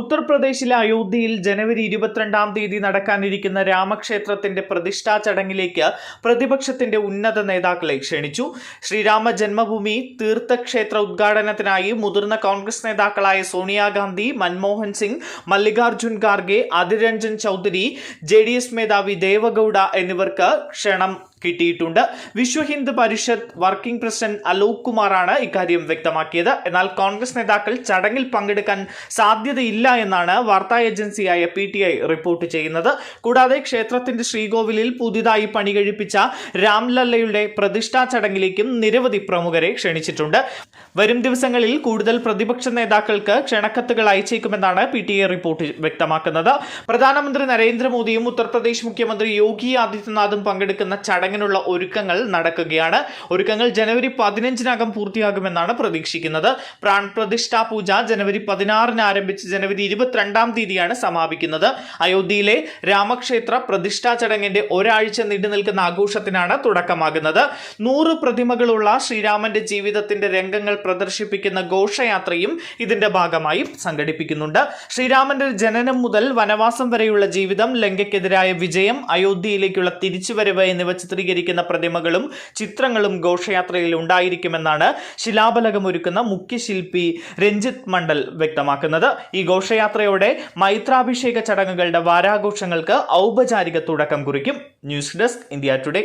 ഉത്തർപ്രദേശിലെ അയോധ്യയിൽ ജനുവരി ഇരുപത്തിരണ്ടാം തീയതി നടക്കാനിരിക്കുന്ന രാമക്ഷേത്രത്തിന്റെ പ്രതിഷ്ഠാ ചടങ്ങിലേക്ക് പ്രതിപക്ഷത്തിന്റെ ഉന്നത നേതാക്കളെ ക്ഷണിച്ചു. ശ്രീരാമ ജന്മഭൂമി തീർത്ഥക്ഷേത്ര ഉദ്ഘാടനത്തിനായി മുതിർന്ന കോൺഗ്രസ് നേതാക്കളായ സോണിയാഗാന്ധി മൻമോഹൻ സിംഗ് മല്ലികാർജുൻ ഖാർഗെ അതിരഞ്ജൻ ചൗധരി ജെ മേധാവി ദേവഗൌഡ എന്നിവർക്ക് ക്ഷണം കിട്ടിയിട്ടുണ്ട്. വിശ്വ ഹിന്ദു പരിഷത്ത് വർക്കിംഗ് പ്രസിഡന്റ് അലോക് കുമാറാണ് ഇക്കാര്യം വ്യക്തമാക്കിയത്. എന്നാൽ കോൺഗ്രസ് നേതാക്കൾ ചടങ്ങിൽ പങ്കെടുക്കാൻ സാധ്യതയില്ല എന്നാണ് വാർത്താ ഏജൻസിയായ പി ടി ഐ റിപ്പോർട്ട് ചെയ്യുന്നത്. കൂടാതെ ക്ഷേത്രത്തിന്റെ ശ്രീകോവിലിൽ പുതിയതായി പണി കഴിപ്പിച്ച രാംലല്ലയുടെ പ്രതിഷ്ഠാ ചടങ്ങിലേക്കും നിരവധി പ്രമുഖരെ ക്ഷണിച്ചിട്ടുണ്ട്. വരും ദിവസങ്ങളിൽ കൂടുതൽ പ്രതിപക്ഷ നേതാക്കൾക്ക് ക്ഷണക്കത്തുകൾ അയച്ചേക്കുമെന്നാണ് പി ടി ഐ റിപ്പോർട്ട് വ്യക്തമാക്കുന്നത്. പ്രധാനമന്ത്രി നരേന്ദ്രമോദിയും ഉത്തർപ്രദേശ് മുഖ്യമന്ത്രി യോഗി ആദിത്യനാഥും പങ്കെടുക്കുന്ന ചടങ്ങിനുള്ള ഒരുക്കങ്ങൾ നടക്കുകയാണ്. ഒരുക്കങ്ങൾ ജനുവരി പതിനഞ്ചിനകം പൂർത്തിയാകുമെന്നാണ് പ്രതീക്ഷിക്കുന്നത്. പ്രാൺപ്രതിഷ്ഠാ പൂജ ജനുവരി പതിനാറിന് ആരംഭിച്ച് ജനുവരി ഇരുപത്തിരണ്ടാം തീയതിയാണ് സമാപിക്കുന്നത്. അയോധ്യയിലെ രാമക്ഷേത്ര പ്രതിഷ്ഠാ ചടങ്ങിന്റെ ഒരാഴ്ച നീണ്ടു നിൽക്കുന്ന ആഘോഷത്തിനാണ് തുടക്കമാകുന്നത്. നൂറ് പ്രതിമകളുള്ള ശ്രീരാമന്റെ ജീവിതത്തിന്റെ രംഗങ്ങൾ പ്രദർശിപ്പിക്കുന്ന ഘോഷയാത്രയും ഇതിന്റെ ഭാഗമായി സംഘടിപ്പിക്കുന്നുണ്ട്. ശ്രീരാമന്റെ ജനനം മുതൽ വനവാസം വരെയുള്ള ജീവിതം ലങ്കയ്ക്കെതിരായ വിജയം അയോധ്യയിലേക്കുള്ള തിരിച്ചുവരവ് എന്നിവ ചിത്രീകരിക്കുന്ന പ്രതിമകളും ചിത്രങ്ങളും ഘോഷയാത്രയിൽ ഉണ്ടായിരിക്കുമെന്നാണ് ശിലാഫലകമൊരുക്കുന്ന മുഖ്യശില്പി രഞ്ജിത് മണ്ഡൽ വ്യക്തമാക്കുന്നത്. ഈ ഘോഷയാത്രയോടെ മൈത്രാഭിഷേക ചടങ്ങുകളുടെ വാരാഘോഷങ്ങൾക്ക് ഔപചാരിക തുടക്കം കുറിക്കും. News desk India Today.